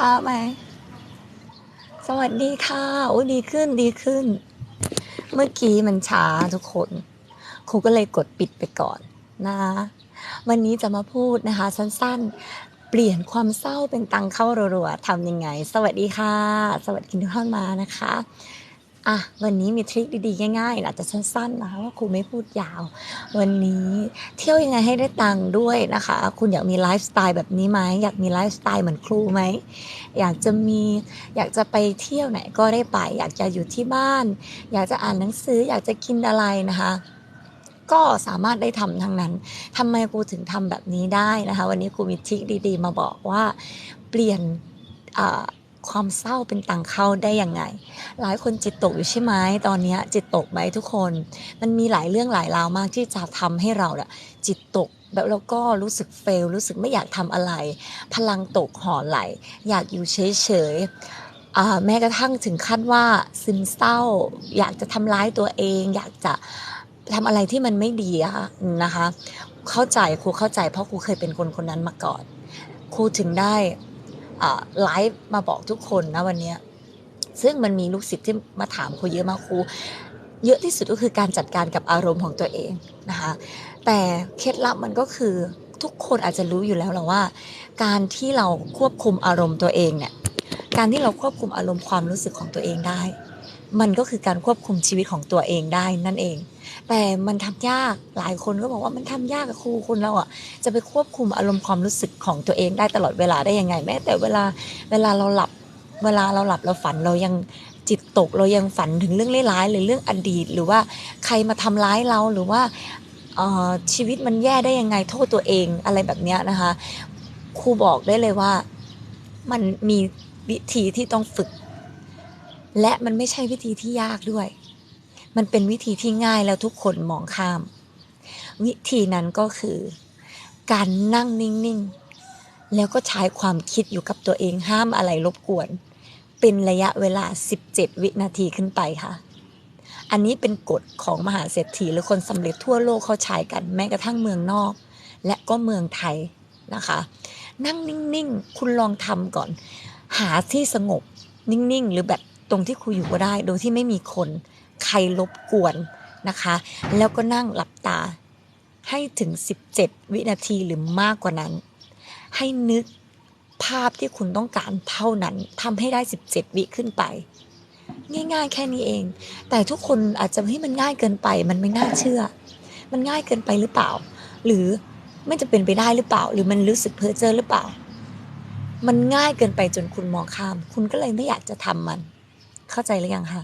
ช้าไหม สวัสดีค่ะ โอ้ดีขึ้นดีขึ้น เมื่อกี้มันช้าทุกคน ครูก็เลยกดปิดไปก่อนนะ วันนี้จะมาพูดนะคะ สั้นๆ เปลี่ยนความเศร้าเป็นตังเข้ารัวๆทำยังไง สวัสดีค่ะ สวัสดีทุกท่านมานะคะ อะวันนี้มีทริคดีๆง่ายๆอาจจะสั้นๆนะคะว่าครูไม่พูดยาว วันนี้เที่ยวยังไงให้ได้ตังค์ด้วยนะคะ คุณอยากมีไลฟ์สไตล์แบบนี้ไหมอยากมีไลฟ์สไตล์เหมือนครูไหมอยากจะมีอยากจะไปเที่ยวไหนก็ได้ไป อยากจะอยู่ที่บ้าน อยากจะอ่านหนังสืออยากจะกินอะไรนะคะก็สามารถได้ทำทั้งนั้นทำไมครูถึงทำแบบนี้ได้นะคะ วันนี้ครูมีทริคดี ๆ มาบอกว่าเปลี่ยนอ่า ความเศร้าเป็นตังเข้าได้ยังไง หลายคนจิตตกอยู่ใช่ไหมตอนนี้จิตตกไหมทุกคน มันมีหลายเรื่องหลายราวมากที่จะทำให้เราอะจิตตกแบบแล้วก็รู้สึกเฟลรู้สึกไม่อยากทำอะไร พลังตกห่อไหล อยากอยู่เฉยๆแม้กระทั่งถึงขั้นว่าซึมเศร้า อยากจะทำร้ายตัวเอง อยากจะทำอะไรที่มันไม่ดีนะคะ เข้าใจครูเข้าใจเพราะครูเคยเป็นคนคนนั้นมาก่อนครูถึงได้ ไลฟ์มาบอกทุกคนนะวันนี้ซึ่งมันมีลูกศิษย์ที่มาถามครูเยอะมากครูเยอะที่สุดก็คือการจัดการกับอารมณ์ของตัวเองนะคะแต่เคล็ดลับมันก็คือทุกคนอาจจะรู้อยู่แล้วแหละว่า การที่เราควบคุมอารมณ์ตัวเองเนี่ยการที่เราควบคุมอารมณ์ความรู้สึกของตัวเองได้ มันก็คือการควบคุมชีวิตของตัวเองได้นั่นเอง แต่มันทำยากหลายคนก็บอกว่ามันทำยากกับครูคนเราอะจะไปควบคุมอารมณ์ความรู้สึกของตัวเองได้ตลอดเวลาได้ยังไง แม้แต่เวลาเวลาเราหลับ เวลาเราหลับเราฝันเรายังจิตตกเรายังฝันถึงเรื่องร้ายๆหรือเรื่องอดีต หรือว่าใครมาทำร้ายเราหรือว่าชีวิตมันแย่ได้ยังไงโทษตัวเองอะไรแบบนี้นะคะครูบอกได้เลยว่ามันมีวิธีที่ต้องฝึก และมันไม่ใช่วิธีที่ยากด้วย มันเป็นวิธีที่ง่ายแล้วทุกคนมองข้าม วิธีนั้นก็คือ การนั่งนิ่งๆ แล้วก็ใช้ความคิดอยู่กับตัวเองห้ามอะไรรบกวน เป็นระยะเวลา 17 วินาทีขึ้นไปค่ะ อันนี้เป็นกฎของมหาเศรษฐีหรือคนสำเร็จทั่วโลกเขาใช้กันแม้กระทั่งเมืองนอก และก็เมืองไทยนะคะ นั่งนิ่งๆ คุณลองทำก่อน หาที่สงบนิ่งๆ หรือแบบ ตรงที่คุยอยู่ก็ได้ โดยที่ไม่มีคนใครรบกวนนะคะ แล้วก็นั่งหลับตา ให้ถึง 17 วินาทีหรือมากกว่านั้น ให้นึกภาพที่คุณต้องการเท่านั้นทำให้ได้ 17 วิขึ้นไป ง่ายๆ แค่นี้เอง แต่ทุกคนอาจจะให้มันง่ายเกินไป มันไม่น่าเชื่อ มันง่ายเกินไปหรือเปล่า หรือไม่จะเป็นไปได้หรือเปล่า หรือมันรู้สึกเพ้อเจ้อหรือเปล่า มันง่ายเกินไปจนคุณมองข้าม คุณก็เลยไม่อยากจะทำมัน เข้าใจหรือยังคะ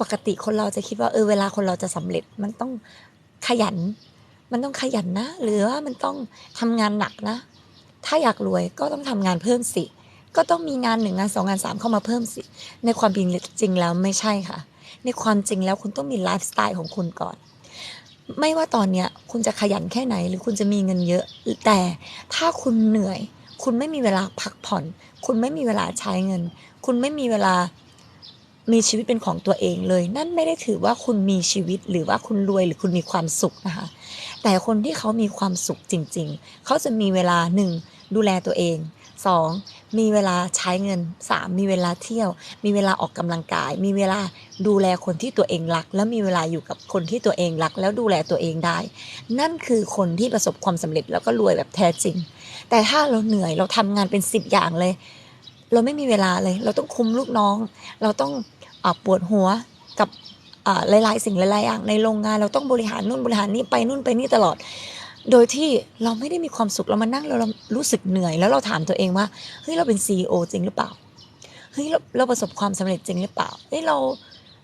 ปกติคนเราจะคิดว่าเออเวลาคนเราจะสำเร็จมันต้องขยัน มันต้องขยันนะ หรือว่ามันต้องทำงานหนักนะ ถ้าอยากรวยก็ต้องทำงานเพิ่มสิ ก็ต้องมีงานหนึ่งงานสองงานสามเข้ามาเพิ่มสิ ในความเป็นจริงแล้วไม่ใช่ค่ะ ในความจริงแล้วคุณต้องมีไลฟ์สไตล์ของคุณก่อน ไม่ว่าตอนเนี้ยคุณจะขยันแค่ไหน หรือคุณจะมีเงินเยอะ แต่ถ้าคุณเหนื่อย คุณไม่มีเวลาพักผ่อน คุณไม่มีเวลาใช้เงิน คุณไม่มีเวลา มีชีวิตเป็นของตัวเองเลย นั่นไม่ได้ถือว่าคุณมีชีวิตหรือว่าคุณรวยหรือคุณมีความสุขนะคะ แต่คนที่เขามีความสุขจริง ๆ เขาจะมีเวลาหนึ่งดูแลตัวเองสองมีเวลาใช้เงินสามมีเวลาเที่ยว มีเวลาออกกำลังกาย มีเวลาดูแลคนที่ตัวเองรัก แล้วมีเวลาอยู่กับคนที่ตัวเองรัก แล้วดูแลตัวเองได้ นั่นคือคนที่ประสบความสำเร็จแล้วก็รวยแบบแท้จริง แต่ถ้าเราเหนื่อยเราทำงานเป็นสิบอย่างเลย เราไม่มีเวลาเลย เราต้องคุมลูกน้อง เราต้อง ปวดหัวกับหลายๆ สิ่งหลายๆอย่างในโรงงานเราต้องบริหารนู่นบริหารนี่ไปนู่นไปนี่ตลอด โดยที่เราไม่ได้มีความสุขเรามานั่งเรารู้สึกเหนื่อย แล้วเราถามตัวเองว่าเฮ้ยเราเป็นซีอจริงหรือเปล่าเฮ้ยเราเราประสบความสำเร็จจริงหรือเปล่าเฮ้ยเรา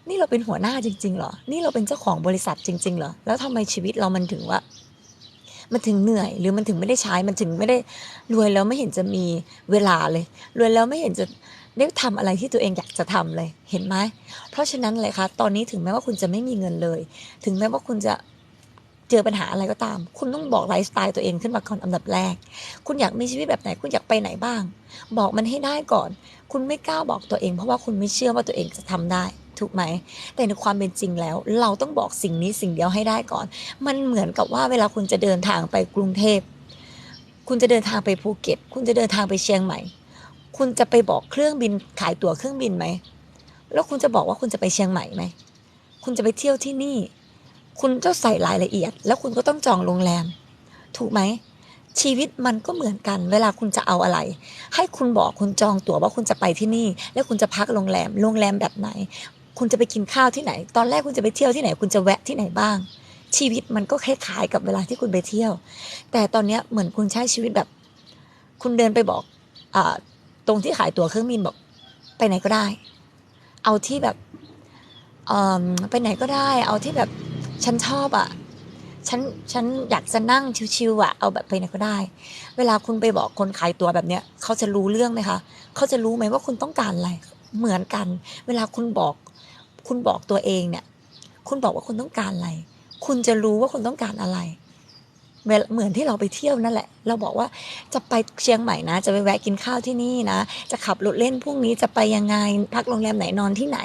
นี่เราเป็นหัวหน้าจริงๆเหรอ นี่เราเป็นเจ้าของบริษัทจริงๆเหรอ แล้วทำไมชีวิตเรามันถึงว่า มันถึงเหนื่อย หรือมันถึงไม่ได้ใช้ มันถึงไม่ได้รวยแล้วไม่เห็นจะมีเวลาเลย รวยแล้วไม่เห็นจะ ได้ทำอะไรที่ตัวเองอยากจะทำเลย เห็นไหม เพราะฉะนั้นเลยคะตอนนี้ถึงแม้ว่าคุณจะไม่มีเงินเลย ถึงแม้ว่าคุณจะเจอปัญหาอะไรก็ตาม คุณต้องบอกไลฟ์สไตล์ตัวเองขึ้นมาก่อนอันดับแรก คุณอยากมีชีวิตแบบไหน คุณอยากไปไหนบ้าง บอกมันให้ได้ก่อน คุณไม่กล้าบอกตัวเอง เพราะว่าคุณไม่เชื่อว่าตัวเองจะทำได้ ถูกไหม แต่ในความเป็นจริงแล้ว เราต้องบอกสิ่งนี้สิ่งเดียวให้ได้ก่อน มันเหมือนกับว่าเวลาคุณจะเดินทางไปกรุงเทพ คุณจะเดินทางไปภูเก็ต คุณจะเดินทางไปเชียงใหม่ คุณจะไปบอกเครื่องบินขายตั๋วเครื่องบินไหม แล้วคุณจะบอกว่าคุณจะไปเชียงใหม่ไหม คุณจะไปเที่ยวที่นี่ คุณต้องใส่รายละเอียด แล้วคุณก็ต้องจองโรงแรม ถูกไหม ชีวิตมันก็เหมือนกัน เวลาคุณจะเอาอะไร ให้คุณบอกคุณจองตั๋วว่าคุณจะไปที่นี่ แล้วคุณจะพักโรงแรม โรงแรมแบบไหน คุณจะไปกินข้าวที่ไหน ตอนแรกคุณจะไปเที่ยวที่ไหน คุณจะแวะที่ไหนบ้าง ชีวิตมันก็คล้ายๆกับเวลาที่คุณไปเที่ยว แต่ตอนนี้เหมือนคุณใช้ชีวิตแบบ คุณเดินไปบอกอ ตรงที่ขายตั๋วเครื่องบินบอกไปไหนก็ได้ เอาที่แบบเออไปไหนก็ได้ เอาที่แบบฉันชอบอะฉันฉันอยากจะนั่งชิวๆอะเอาแบบไปไหนก็ได้ เวลาคุณไปบอกคนขายตั๋วแบบเนี้ยเขาจะรู้เรื่องไหมคะเขาจะรู้ไหมว่าคุณต้องการอะไรเหมือนกัน เวลาคุณบอก คุณบอกตัวเองเนี่ย คุณบอกว่าคุณต้องการอะไร คุณจะรู้ว่าคุณต้องการอะไร เหมือนที่เราไปเที่ยวนั่นแหละ เราบอกว่าจะไปเชียงใหม่นะ จะไปแวะกินข้าวที่นี่นะ จะขับรถเล่นพรุ่งนี้จะไปยังไง พักโรงแรมไหนนอนที่ไหน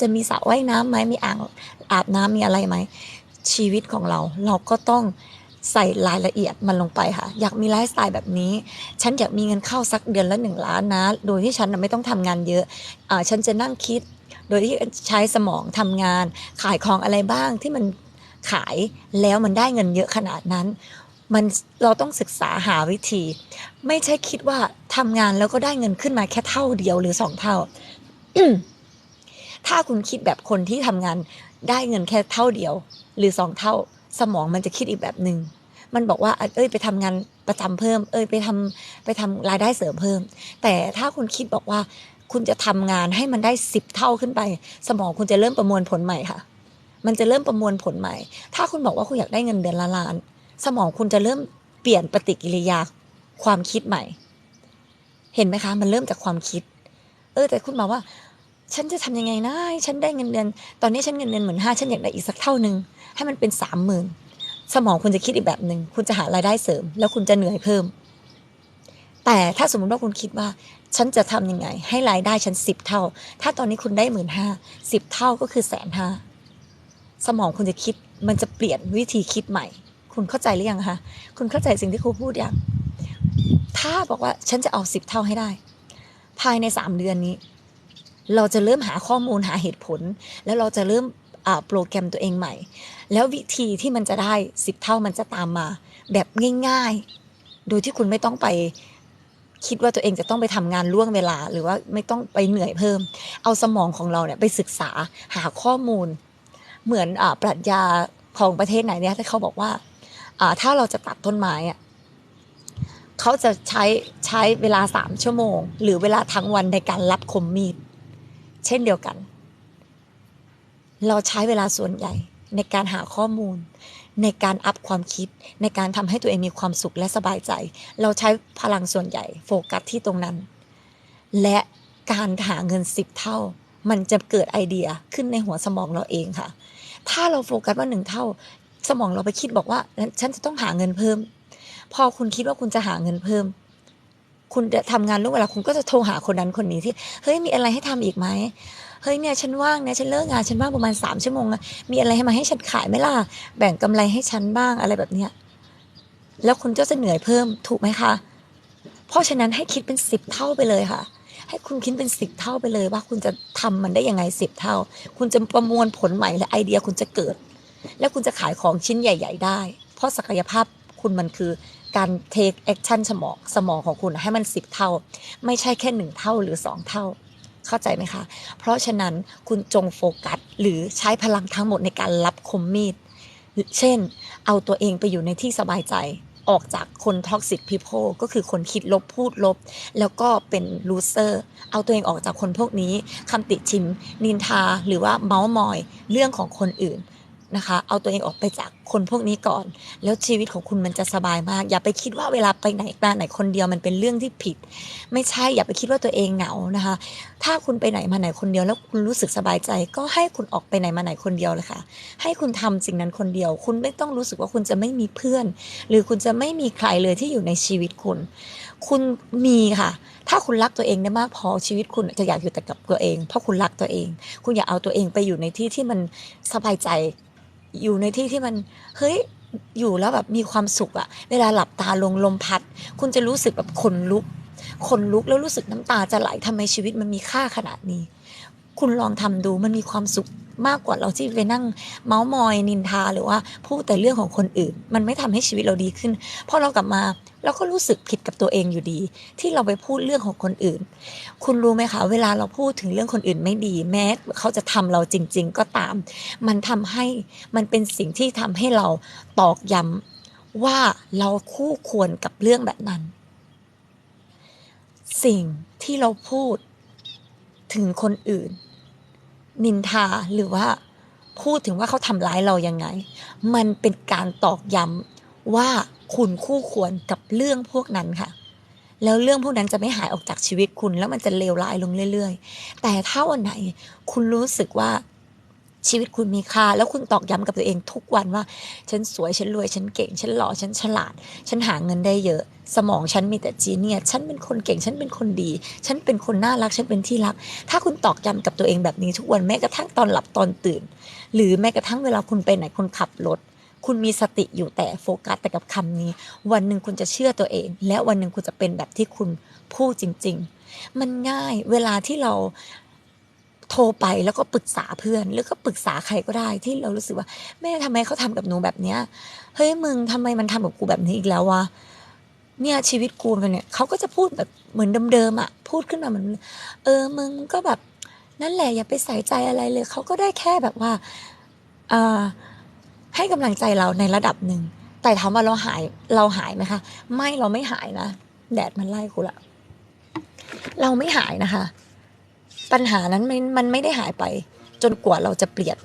จะมีสระว่ายน้ำไหมมีอ่างอาบน้ำมีอะไรไหม ชีวิตของเรา เราก็ต้องใส่รายละเอียดมันลงไปค่ะ อยากมีไลฟ์สไตล์แบบนี้ ฉันอยากมีเงินเข้าสักเดือนละหนึ่งล้านนะ โดยที่ฉันไม่ต้องทำงานเยอะอ่าฉันจะนั่งคิด โดยที่ใช้สมองทำงาน ขายของอะไรบ้างที่มันขายแล้วมันได้เงินเยอะขนาดนั้น มันเราต้องศึกษาหาวิธี ไม่ใช่คิดว่าทำงานแล้วก็ได้เงินขึ้นมาแค่เท่าเดียวหรือสองเท่าถ้าคุณคิดแบบคนที่ทำงานได้เงินแค่เท่าเดียว หรือสองเท่า สมองมันจะคิดอีกแบบหนึ่งมันบอกว่าเอ้ยไปทำงานประจำเพิ่ม เอ้ยไปทำไปทำรายได้เสริมเพิ่ม แต่ถ้าคุณคิดบอกว่า คุณจะทำงานให้มันได้สิบเท่าขึ้นไป สมองคุณจะเริ่มประมวลผลใหม่ค่ะ มันจะเริ่มประมวลผลใหม่ ถ้าคุณบอกว่าคุณอยากได้เงินเดือนละล้าน สมองคุณจะเริ่มเปลี่ยนปฏิกิริยาความคิดใหม่ เห็นไหมคะ มันเริ่มจากความคิด เออ แต่คุณบอกว่า ฉันจะทำยังไงนะฉันได้เงินเดือน ตอนนี้ฉันเงินเดือนหมื่นห้าฉันอยากได้อีกสักเท่าหนึ่งให้มันเป็นสามหมื่นสมองคุณจะคิดอีกแบบหนึ่งคุณจะหารายได้เสริม แล้วคุณจะเหนื่อยเพิ่ม แต่ถ้าสมมติว่าคุณคิดว่า ฉันจะทำยังไง ให้รายได้ฉันสิบเท่า ถ้าตอนนี้คุณได้หมื่นห้าสิบเท่าก็คือแสนห้าสมองคุณจะคิดมันจะเปลี่ยนวิธีคิดใหม่ คุณเข้าใจหรือยังคะคุณเข้าใจสิ่งที่ครูพูดอยังถ้าบอกว่าฉันจะเอาสิบเท่าให้ได้ ภายในสามเดือนนี้ เราจะเริ่มหาข้อมูลหาเหตุผล แล้วเราจะเริ่มโปรแกรมตัวเองใหม่ แล้ววิธีที่มันจะได้สิบเท่ามันจะตามมา แบบง่าย ๆ โดยที่คุณไม่ต้องไปคิดว่าตัวเองจะต้องไปทำงานล่วงเวลา หรือว่าไม่ต้องไปเหนื่อยเพิ่ม เอาสมองของเราเนี่ยไปศึกษาหาข้อมูล เหมือนอปรัชญาของประเทศไหนเนี่ยที่เขาบอกว่า ถ้าเราจะตัดต้นไม้อะเขาจะใช้ใช้เวลาสามชั่วโมง หรือเวลาทั้งวันในการรับคมมีด เช่นเดียวกัน เราใช้เวลาส่วนใหญ่ในการหาข้อมูล ในการอัพความคิด ในการทำให้ตัวเองมีความสุขและสบายใจ เราใช้พลังส่วนใหญ่โฟกัสที่ตรงนั้น และการหาเงินสิบเท่า มันจะเกิดไอเดียขึ้นในหัวสมองเราเองค่ะ ถ้าเราโฟกัสว่าหนึ่งเท่า สมองเราไปคิดบอกว่าฉันจะต้องหาเงินเพิ่ม พอคุณคิดว่าคุณจะหาเงินเพิ่ม คุณจะทำงานล่วงเวลาคุณก็จะโทรหาคนนั้นคนนี้ที่เฮ้ยมีอะไรให้ทำอีกไหมเฮ้ยเนี่ยฉันว่างเนี่ยฉันเลิกงานฉันว่างประมาณสามชั่วโมงนะมีอะไรให้มาให้ฉันขายไหมล่ะแบ่งกำไรให้ฉันบ้างอะไรแบบเนี้ยแล้วคุณก็จะเหนื่อยเพิ่มถูกไหมคะเพราะฉะนั้นให้คิดเป็นสิบเท่าไปเลยค่ะ ให้คุณคิดเป็นสิบเท่าไปเลยว่าคุณจะทำมันได้ยังไงสิบเท่า คุณจะประมวลผลใหม่และไอเดียคุณจะเกิด แล้วคุณจะขายของชิ้นใหญ่ ๆ ได้ เพราะศักยภาพคุณมันคือการ take action สมองสมองของคุณให้มันสิบเท่า ไม่ใช่แค่หนึ่งเท่าหรือสองเท่า เข้าใจไหมคะ เพราะฉะนั้นคุณจงโฟกัสหรือใช้พลังทั้งหมดในการรับคมมีด เช่น เอาตัวเองไปอยู่ในที่สบายใจออกจากคนท็อกซิ p พ o p l e ก็คือคนคิดลบพูดลบ แล้วก็เป็นลูเซอร์ เอาตัวเองออกจากคนพวกนี้คำติชิม นินทาหรือว่าเมาส์มอย เรื่องของคนอื่น นะคะ เอาตัวเองออกไปจากคนพวกนี้ก่อน แล้วชีวิตของคุณมันจะสบายมาก อย่าไปคิดว่าเวลาไปไหนมาไหนคนเดียวมันเป็นเรื่องที่ผิด ไม่ใช่อย่าไปคิดว่าตัวเองเหงานะคะ ถ้าคุณไปไหนมาไหนคนเดียวแล้วคุณรู้สึกสบายใจ ก็ให้คุณออกไปไหนมาไหนคนเดียวเลยค่ะ ให้คุณทำสิ่งนั้นคนเดียว คุณไม่ต้องรู้สึกว่าคุณจะไม่มีเพื่อน หรือคุณจะไม่มีใครเลยที่อยู่ในชีวิตคุณ คุณมีค่ะ ถ้าคุณรักตัวเองได้มากพอชีวิตคุณจะอยากอยู่แต่กับตัวเอง เพราะคุณรักตัวเอง คุณอยากเอาตัวเองไปอยู่ในที่ที่มันสบายใจ อยู่ในที่ที่มันเฮ้ยอยู่แล้วแบบมีความสุขอะเวลาหลับตาลงลมพัด คุณจะรู้สึกแบบขนลุกขนลุกแล้วรู้สึกน้ำตาจะไหลทำไมชีวิตมันมีค่าขนาดนี้ คุณลองทำดูมันมีความสุขมากกว่าเราที่ไปนั่งเมาส์มอยนินทาหรือว่าพูดแต่เรื่องของคนอื่น มันไม่ทำให้ชีวิตเราดีขึ้นพอเรากลับมา เราก็รู้สึกผิดกับตัวเองอยู่ดี ที่เราไปพูดเรื่องของคนอื่น คุณรู้ไหมคะ เวลาเราพูดถึงเรื่องคนอื่นไม่ดี แม้เขาจะทำเราจริง ๆ ก็ตาม มันทำให้มันเป็นสิ่งที่ทำให้เราตอกย้ำว่าเราคู่ควรกับเรื่องแบบนั้น สิ่งที่เราพูดถึงคนอื่น นินทาหรือว่าพูดถึงว่าเขาทำร้ายเรายังไง มันเป็นการตอกย้ำว่า คุณคู่ควรกับเรื่องพวกนั้นค่ะ แล้วเรื่องพวกนั้นจะไม่หายออกจากชีวิตคุณ แล้วมันจะเลวร้ายลงเรื่อย ๆ แต่ถ้าวันไหนคุณรู้สึกว่าชีวิตคุณมีค่า แล้วคุณตอกย้ำกับตัวเองทุกวันว่า ฉันสวยฉันรวยฉันเก่ง ฉันหล่อฉันฉลาด ฉันหาเงินได้เยอะ สมองฉันมีแต่จีเนียฉันเป็นคนเก่งฉันเป็นคนดี ฉันเป็นคนน่ารักฉันเป็นที่รัก ถ้าคุณตอกย้ำกับตัวเองแบบนี้ทุกวันแม้กระทั่งตอนหลับตอนตื่น หรือแม้กระทั่งเวลาคุณไปไหนคุณขับรถ คุณมีสติอยู่แต่โฟกัสแต่กับคำนี้ วันหนึ่งคุณจะเชื่อตัวเอง และวันหนึ่งคุณจะเป็นแบบที่คุณพูดจริง ๆ มันง่ายเวลาที่เราโทรไปแล้วก็ปรึกษาเพื่อนหรือก็ปรึกษาใครก็ได้ที่เรารู้สึกว่า แม่ทำไมเขาทำกับหนูแบบเนี้ยเฮ้ยมึงทำไมมันทำกับกูแบบนี้อีกแล้ววะเนี่ยชีวิตกูมันเนี่ยเขาก็จะพูดแบบเหมือนเดิมๆอะพูดขึ้นมาเหมือนเออมึงก็แบบนั่นแหละอย่าไปใส่ใจอะไรเลยเขาก็ได้แค่แบบว่าอ่อ ให้กำลังใจเราในระดับหนึ่ง แต่ถามว่าเราหายเราหายไหมคะ ไม่เราไม่หายนะ แดดมันไล่กูละ เราไม่หายนะคะ ปัญหานั้นมันมันไม่ได้หายไป จนกว่าเราจะเปลี่ยน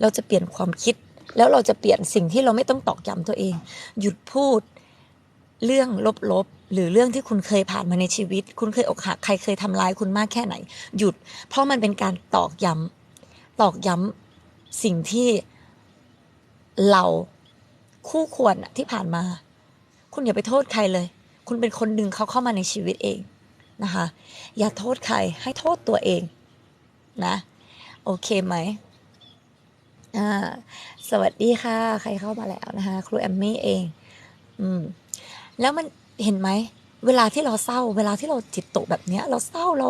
เราจะเปลี่ยนความคิด แล้วเราจะเปลี่ยนสิ่งที่เราไม่ต้องตอกย้ำตัวเอง หยุดพูดเรื่องลบๆ หรือเรื่องที่คุณเคยผ่านมาในชีวิต คุณเคยอกหักใครเคยทำร้ายคุณมากแค่ไหน หยุด เพราะมันเป็นการตอกย้ำตอกย้ำสิ่งที่ เราคู่ควรที่ผ่านมา คุณอย่าไปโทษใครเลย คุณเป็นคนดึงเขาเข้ามาในชีวิตเองนะคะ อย่าโทษใครให้โทษตัวเองนะ โอเคไหมอ่าสวัสดีค่ะ ใครเข้ามาแล้วนะคะครูแอมมี่เอง อืม แล้วมันเห็นไหมเวลาที่เราเศร้า เวลาที่เราจิตตกแบบเนี้ย เราเศร้าเรา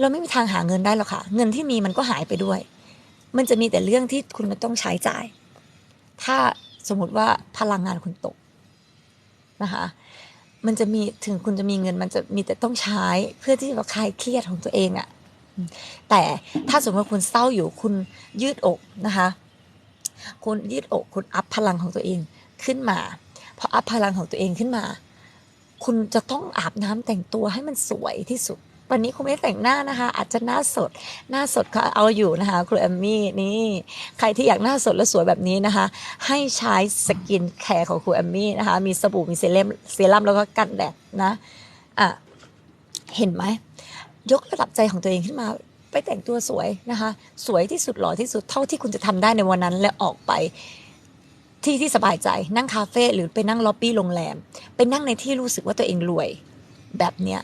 เราไม่มีทางหาเงินได้หรอกค่ะ เงินที่มีมันก็หายไปด้วย มันจะมีแต่เรื่องที่คุณต้องใช้จ่าย ถ้าสมมติว่าพลังงานคุณตกนะคะมันจะมีถึงคุณจะมีเงิน มันจะมีแต่ต้องใช้เพื่อที่จะคลายเครียดของตัวเองอะ่ะแต่ถ้าสมมติว่าคุณเศร้าอยู่คุณยืดอกนะคะคุณยืดอกคุณอัพพลังของตัวเองขึ้นมาพออัพพลังของตัวเองขึ้นมา คุณจะต้องอาบน้ำแต่งตัวให้มันสวยที่สุด วันนี้คุณไม่แต่งหน้านะคะ อาจจะหน้าสด หน้าสดก็เอาอยู่นะคะครูแอมมี่นี่ใครที่อยากหน้าสดและสวยแบบนี้นะคะ ให้ใช้สกินแคร์ของครูแอมมี่นะคะ มีสบู่มีเซรั่มเซรั่มแล้วก็กันแดดนะอะเห็นไหมยกระดับใจของตัวเองขึ้นมาไปแต่งตัวสวยนะคะ สวยที่สุดหล่อที่สุดเท่าที่คุณจะทำได้ในวันนั้นและออกไปที่ที่สบายใจนั่งคาเฟ่หรือไปนั่งล็อบบี้โรงแรม ไปนั่งในที่รู้สึกว่าตัวเองรวยแบบเนี้ย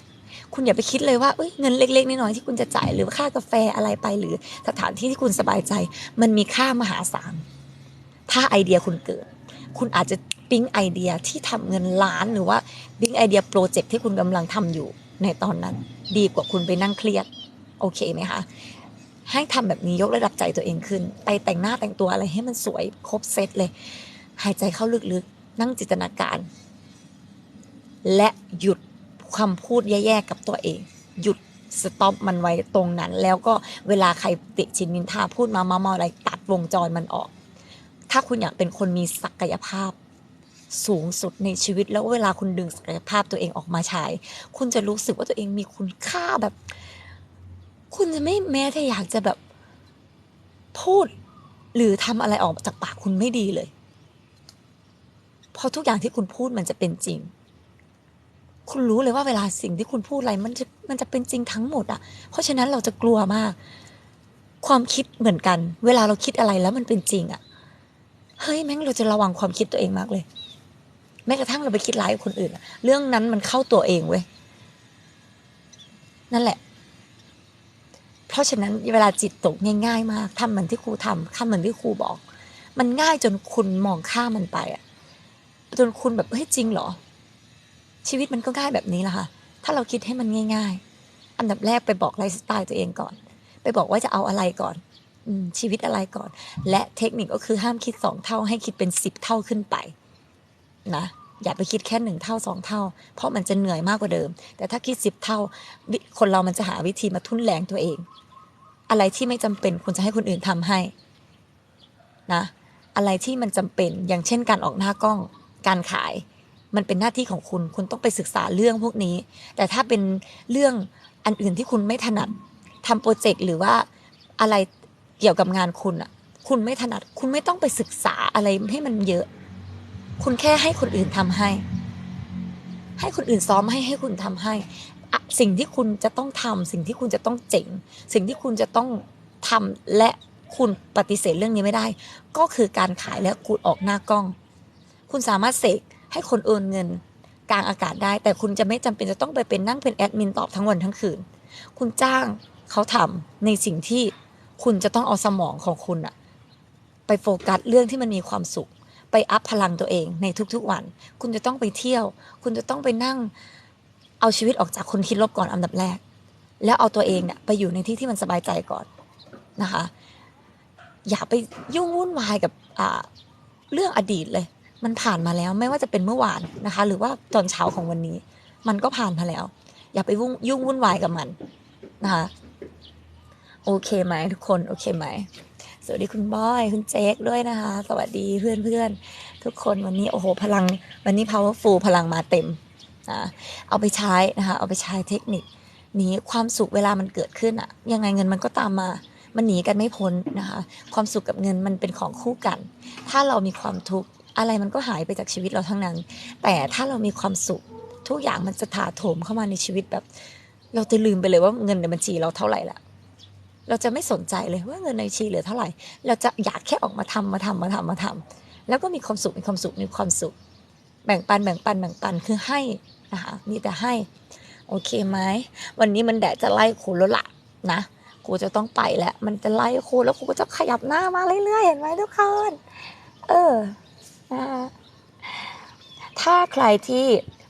คุณอย่าไปคิดเลยว่าเอ้ยเงินเล็ก ๆน้อยๆที่คุณจะจ่ายหรือค่ากาแฟอะไรไป หรือสถานที่ที่คุณสบายใจ มันมีค่ามหาศาลถ้าไอเดียคุณเกิด คุณอาจจะปิ๊งไอเดียที่ทำเงินล้านหรือว่าปิ๊งไอเดียโปรเจกต์ที่คุณกำลังทำอยู่ในตอนนั้น ดีกว่าคุณไปนั่งเครียดโอเคไหมคะให้ทำแบบนี้ยกระดับใจตัวเองขึ้น ไปแต่งหน้าแต่งตัวอะไรให้มันสวยครบเซตเลย หายใจเข้าลึกๆ นั่งจินตนาการ และหยุด คำพูดแย่ๆกับตัวเอง หยุดสต็อปมันไว้ตรงนั้น แล้วก็เวลาใครติชินนินทาพูดมามามาอะไรตัดวงจรมันออก ถ้าคุณอยากเป็นคนมีศักยภาพสูงสุดในชีวิตแล้วเวลาคุณดึงศักยภาพตัวเองออกมาใช้คุณจะรู้สึกว่าตัวเองมีคุณค่าแบบ คุณจะไม่แม้แต่อยากจะแบบพูดหรือทำอะไรออกจากปากคุณไม่ดีเลย เพราะทุกอย่างที่คุณพูดมันจะเป็นจริง คุณรู้เลยว่าเวลาสิ่งที่คุณพูดอะไรมันจะมันจะเป็นจริงทั้งหมดอะ เพราะฉะนั้นเราจะกลัวมาก ความคิดเหมือนกัน เวลาเราคิดอะไรแล้วมันเป็นจริงอะเฮ้ยแม่งเราจะระวังความคิดตัวเองมากเลย แม้กระทั่งเราไปคิดร้ายกับคนอื่น เรื่องนั้นมันเข้าตัวเองเว้ยนั่นแหละ เพราะฉะนั้นเวลาจิตตกง่าย ๆ มากทำเหมือนที่ครูทำทำเหมือนที่ครูบอก มันง่ายจนคุณมองข้ามมันไปอะจนคุณแบบเฮ้ยจริงเหรอ ชีวิตมันก็ง่ายแบบนี้แหละค่ะ ถ้าเราคิดให้มันง่าย ๆ อันดับแรกไปบอกไลฟ์สไตล์ตัวเองก่อน ไปบอกว่าจะเอาอะไรก่อนอชีวิตอะไรก่อน และเทคนิคก็คือห้ามคิดสองเท่าให้คิดเป็นสิบเท่าขึ้นไปนะอย่าไปคิดแค่หนึ่งเท่าสองเท่า เพราะมันจะเหนื่อยมากกว่าเดิม แต่ถ้าคิดสิบเท่า คนเรามันจะหาวิธีมาทุ่นแรงตัวเอง อะไรที่ไม่จำเป็นคุณจะให้คนอื่นทำให้นะอะไรที่มันจำเป็นอย่างเช่นการออกหน้ากล้องการขาย มันเป็นหน้าที่ของคุณ คุณต้องไปศึกษาเรื่องพวกนี้ แต่ถ้าเป็นเรื่องอันอื่นที่คุณไม่ถนัดทำโปรเจกต์หรือว่าอะไรเกี่ยวกับงานคุณอะ คุณไม่ถนัด คุณไม่ต้องไปศึกษาอะไรให้มันเยอะ คุณแค่ให้คนอื่นทำให้ ให้คนอื่นซ้อมให้ให้คุณทำให้ สิ่งที่คุณจะต้องทำสิ่งที่คุณจะต้องเจ๋ง สิ่งที่คุณจะต้องทำและคุณปฏิเสธเรื่องนี้ไม่ได้ ก็คือการขายและคุณออกหน้ากล้อง คุณสามารถเสก ให้คนโอนเงินกลางอากาศได้ แต่คุณจะไม่จำเป็นจะต้องไปเป็นนั่งเป็นแอดมินตอบทั้งวันทั้งคืน คุณจ้างเขาทำในสิ่งที่คุณจะต้องเอาสมองของคุณอะไปโฟกัสเรื่องที่มันมีความสุข ไปอัพพลังตัวเองในทุกๆวัน คุณจะต้องไปเที่ยว คุณจะต้องไปนั่งเอาชีวิตออกจากคนคิดลบก่อนอันดับแรก แล้วเอาตัวเองเนี่ยไปอยู่ในที่ที่มันสบายใจก่อนนะคะ อย่าไปยุ่งวุ่นวายกับเรื่องอดีตเลย มันผ่านมาแล้วไม่ว่าจะเป็นเมื่อวานนะคะ หรือว่าตอนเช้าของวันนี้ มันก็ผ่านมาแล้ว อย่าไปยุ่งวุ่นวายกับมันนะคะโอเคไหมทุกคนโอเคไหมสวัสดีคุณบอยคุณเจ๊กด้วยนะคะ สวัสดีเพื่อนเพื่อนทุกคนวันนี้โอ้โหพลัง วันนี้ powerful พลังมาเต็มนะเอาไปใช้นะคะ เอาไปใช้เทคนิคนี้ความสุขเวลามันเกิดขึ้นอะยังไงเงินมันก็ตามมามันหนีกันไม่พ้นนะคะ ความสุขกับเงินมันเป็นของคู่กัน ถ้าเรามีความทุกข์ อะไรมันก็หายไปจากชีวิตเราทั้งนั้น แต่ถ้าเรามีความสุข ทุกอย่างมันจะถาโถมเข้ามาในชีวิตแบบ เราจะลืมไปเลยว่าเงินในบัญชีเราเท่าไหร่ละเราจะไม่สนใจเลยว่าเงินในบัญชีเหลือเท่าไหร่ เราจะอยากแค่ออกมาทำมาทำมาทำมาทำแล้วก็มีความสุขมีความสุขมีความสุข แบ่งปันแบ่งปันแบ่งปันคือให้นะคะมีแต่ให้ โอเคไหมวันนี้มันแดดจะไล่ครูแล้วล่ะนะครูจะต้องไปแล้ว มันจะไล่ครูแล้วครูก็จะขยับหน้ามาเรื่อยๆเห็นไหมทุกคนเออ ถ้าใครที่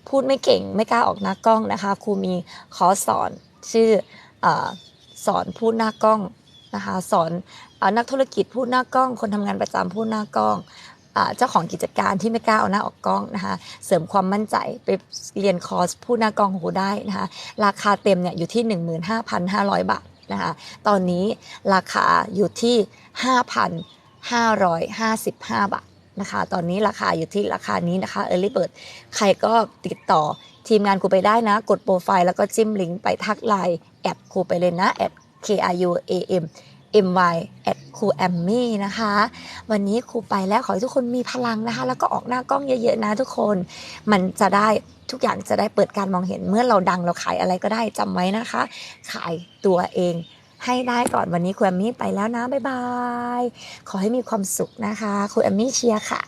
พูดไม่เก่งไม่กล้าออกหน้ากล้องนะคะครูมีขอสอนชื่อสอนพูดหน้ากล้องนะคะสอนนักธุรกิจพูดหน้ากล้อง คนทำงานประจำพูดหน้ากล้องเจ้าของกิจการที่ไม่กล้าเอาหน้าออกกล้องนะคะ เสริมความมั่นใจไปเรียนคอร์สพูดหน้ากล้องหูได้นะคะ ราคาเต็มเนี่ยอยู่ที่ 15,500 บาทนะคะ ตอนนี้ราคาอยู่ที่ 5,555 บาท นะคะ ตอนนี้ราคาอยู่ที่ราคานี้นะคะเออร์ลี่เบิร์ดใครก็ติดต่อทีมงานครูไปได้นะ กดโปรไฟล์แล้วก็จิ้มลิงก์ไปทักไลน์แอดครูไปเลยนะแอด K R U A M M Y แอดครูแอมมี่นะคะ วันนี้ครูไปแล้วขอให้ทุกคนมีพลังนะคะ แล้วก็ออกหน้ากล้องเยอะๆนะทุกคน มันจะได้ทุกอย่างจะได้เปิดการมองเห็นเมื่อเราดังเราขายอะไรก็ได้จำไว้นะคะ ขายตัวเอง ให้ได้ก่อนวันนี้คุณแอมมี่ไปแล้วนะบ๊ายบาย ขอให้มีความสุขนะคะคุณแอมมี่เชียร์ค่ะ